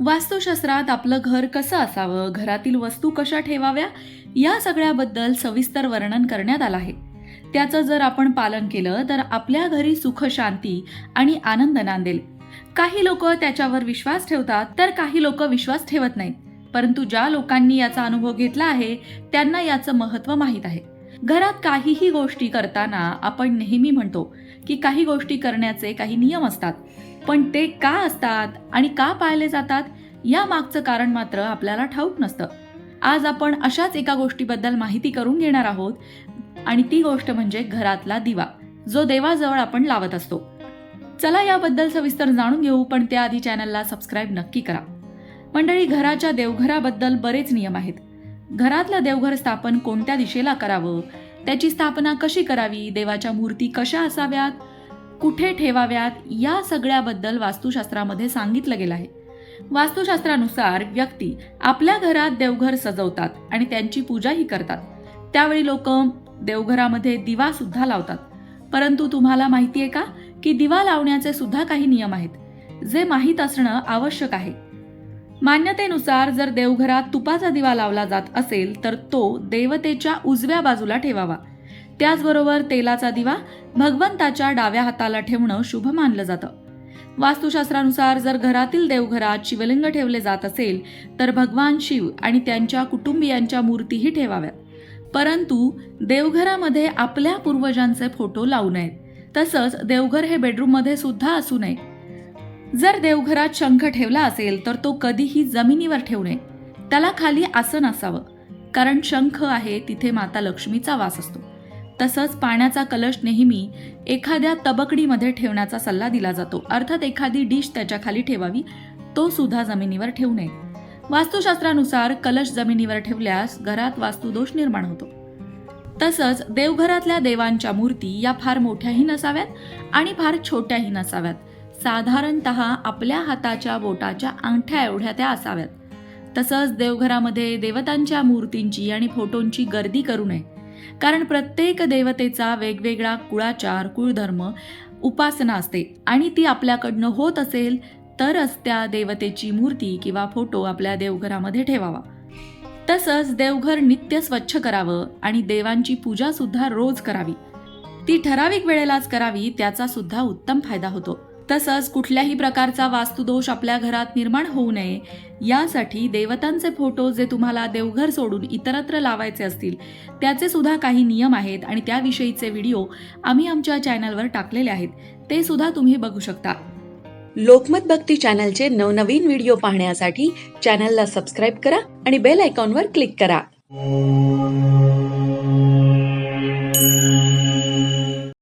वास्तुशास्त्रात आपलं घर कसं असावं? घरातील वस्तू कशा ठेवाव्या? या सगळ्याबद्दल सविस्तर वर्णन करण्यात आलं आहे. त्याचं जर आपण पालन केलं तर आपल्या घरी सुख शांती आणि आनंद नांदेल. काही लोक त्याच्यावर विश्वास ठेवतात तर काही लोक विश्वास ठेवत नाहीत. परंतु ज्या लोकांनी याचा अनुभव घेतला आहे त्यांना याचं महत्त्व माहीत आहे. घरात काहीही गोष्टी करताना आपण नेहमी म्हणतो की काही गोष्टी करण्याचे काही नियम असतात. पण ते का असतात आणि का पाळले जातात या मागचं कारण मात्र आपल्याला ठाऊक नसतं. आज आपण अशाच एका गोष्टीबद्दल माहिती करून घेणार आहोत आणि ती गोष्ट म्हणजे घरातला दिवा जो देवाजवळ आपण लावत असतो. चला याबद्दल सविस्तर जाणून घेऊ पण त्याआधी चॅनलला सबस्क्राईब नक्की करा. मंडळी घराच्या देवघराबद्दल बरेच नियम आहेत. घरातलं देवघर स्थापन कोणत्या दिशेला करावं त्याची स्थापना कशी करावी देवाच्या मूर्ती कशा असाव्यात कुठे ठेवाव्यात या सगळ्याबद्दल वास्तुशास्त्रामध्ये सांगितलं गेलं आहे. वास्तुशास्त्रानुसार व्यक्ती आपल्या घरात देवघर सजवतात आणि त्यांची पूजाही करतात. त्यावेळी लोक देवघरामध्ये दिवा सुद्धा लावतात. परंतु तुम्हाला माहिती आहे का? की दिवा लावण्याचे सुद्धा काही नियम आहेत. जे माहीत असणं आवश्यक आहे. मान्यतेनुसार जर देवघरात तुपाचा दिवा लावला जात असेल तर तो देवतेच्या उजव्या बाजूला ठेवावा. त्याचबरोबर तेलाचा दिवा भगवंताच्या डाव्या हाताला ठेवणं शुभ मानलं जातं. वास्तुशास्त्रानुसार जर घरातील देवघरात शिवलिंग ठेवले जात असेल तर भगवान शिव आणि त्यांच्या कुटुंबियांच्या मूर्तीही ठेवाव्यात. परंतु देवघरामध्ये आपल्या पूर्वजांचे फोटो लावू नयेत. तसंच देवघर हे बेडरूममध्ये सुद्धा असू नये. जर देवघरात शंख ठेवला असेल तर तो कधीही जमिनीवर ठेवू नये. त्याला खाली आसन असावं. कारण शंख आहे तिथे माता लक्ष्मीचा वास असतो. तसंच पाण्याचा कलश नेहमी एखाद्या तबकडीमध्ये ठेवण्याचा सल्ला दिला जातो. अर्थात एखादी डिश त्याच्याखाली ठेवावी तो सुद्धा जमिनीवर ठेवू नये. वास्तुशास्त्रानुसार कलश जमिनीवर ठेवल्यास घरात वास्तुदोष निर्माण होतो. तसंच देवघरातल्या देवांच्या मूर्ती या फार मोठ्याही नसाव्यात आणि फार छोट्याही नसाव्यात. साधारणत आपल्या हाताच्या बोटाच्या अंगठ्या एवढ्या त्या असाव्यात. तसंच देवघरामध्ये देवतांच्या मूर्तींची आणि फोटोंची गर्दी करू नये. कारण प्रत्येक देवतेचा वेगवेगळा कुळाचार कुळधर्म उपासना असते. आणि ती आपल्याकडनं होत असेल तरच त्या देवतेची मूर्ती किंवा फोटो आपल्या देवघरामध्ये ठेवावा. तसंच देवघर नित्य स्वच्छ करावं आणि देवांची पूजा सुद्धा रोज करावी. ती ठराविक वेळेलाच करावी त्याचा सुद्धा उत्तम फायदा होतो. तसंच कुठल्याही प्रकारचा वास्तुदोष आपल्या घरात निर्माण होऊ नये. यासाठी देवतांचे फोटो जे तुम्हाला देवघर सोडून इतरत्र लावायचे असतील त्याचे सुद्धा काही नियम आहेत आणि त्याविषयीचे व्हिडिओ आम्ही आमच्या चॅनलवर टाकलेले आहेत. ते सुद्धा तुम्ही बघू शकता. लोकमत भक्ती चॅनलचे नवनवीन व्हिडिओ पाहण्यासाठी चॅनलला सबस्क्राईब करा आणि बेल आयकॉनवर क्लिक करा.